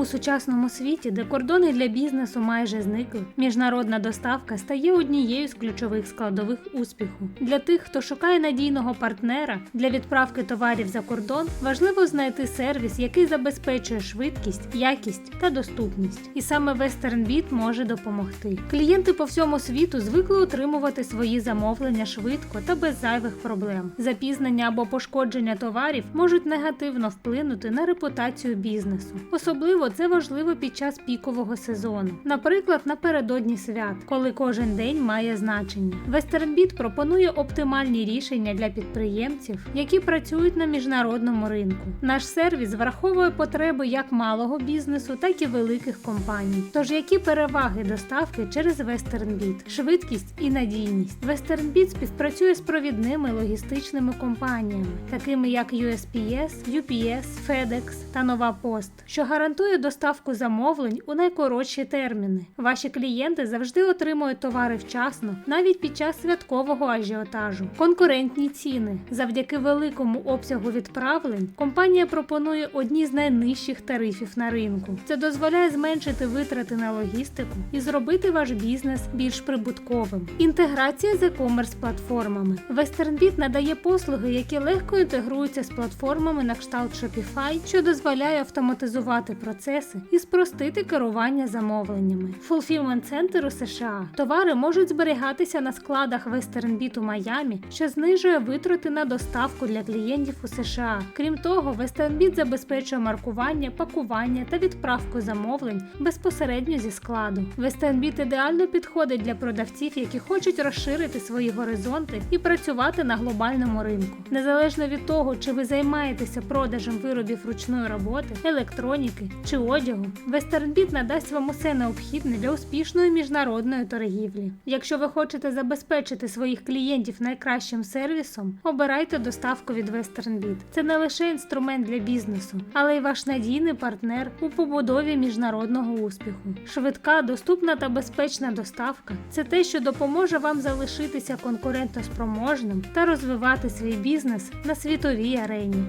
У сучасному світі, де кордони для бізнесу майже зникли, міжнародна доставка стає однією з ключових складових успіху. Для тих, хто шукає надійного партнера для відправки товарів за кордон, важливо знайти сервіс, який забезпечує швидкість, якість та доступність. І саме WesternBit може допомогти. Клієнти по всьому світу звикли отримувати свої замовлення швидко та без зайвих проблем. Запізнення або пошкодження товарів можуть негативно вплинути на репутацію бізнесу. Особливо це важливо під час пікового сезону, наприклад, напередодні свят, коли кожен день має значення. WesternBit пропонує оптимальні рішення для підприємців, які працюють на міжнародному ринку. Наш сервіс враховує потреби як малого бізнесу, так і великих компаній. Тож які переваги доставки через WesternBit? Швидкість і надійність. WesternBit співпрацює з провідними логістичними компаніями, такими як USPS, UPS, FedEx та Нова Пост, що гарантує доставку замовлень у найкоротші терміни. Ваші клієнти завжди отримують товари вчасно, навіть під час святкового ажіотажу. Конкурентні ціни завдяки великому обсягу відправлень. Компанія пропонує одні з найнижчих тарифів на ринку. Це дозволяє зменшити витрати на логістику і зробити ваш бізнес більш прибутковим. Інтеграція з e-commerce платформами. WesternBit надає послуги, які легко інтегруються з платформами на кшталт Shopify, що дозволяє автоматизувати процеси і спростити керування замовленнями. Fulfillment Center у США. Товари можуть зберігатися на складах WesternBit у Майамі, що знижує витрати на доставку для клієнтів у США. Крім того, WesternBit забезпечує маркування, пакування та відправку замовлень безпосередньо зі складу. WesternBit ідеально підходить для продавців, які хочуть розширити свої горизонти і працювати на глобальному ринку. Незалежно від того, чи ви займаєтеся продажем виробів ручної роботи, електроніки чи одягу, WesternBit надасть вам усе необхідне для успішної міжнародної торгівлі. Якщо ви хочете забезпечити своїх клієнтів найкращим сервісом, обирайте доставку від WesternBit. Це не лише інструмент для бізнесу, але й ваш надійний партнер у побудові міжнародного успіху. Швидка, доступна та безпечна доставка це те, що допоможе вам залишитися конкурентоспроможним та розвивати свій бізнес на світовій арені.